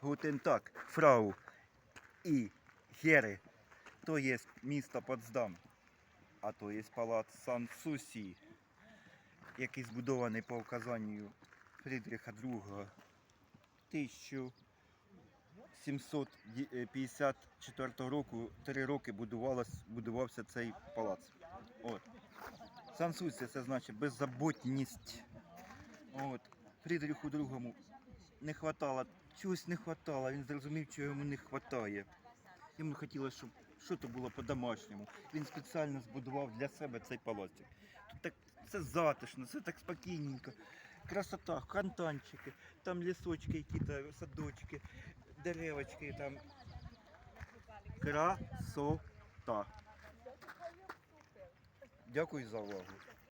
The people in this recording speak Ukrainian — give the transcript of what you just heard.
Гутен так, фрау і Гери, то є місто Потсдам, а то є палац Сан-Сусі, який збудований по указанню Фрідріха II 1754 року, три роки будувався цей палац. От. Сан-Сусі це значить беззаботність. От. Фрідріху II не хватало, чогось не хватало, він зрозумів, чого йому не хватає. Йому хотілося, щоб щось було по-домашньому. Він спеціально збудував для себе цей палацик. Тут так це затишно, це так спокійненько. Красота, хантанчики, там лісочки, які-то садочки, деревочки там. Красота. Дякую за увагу.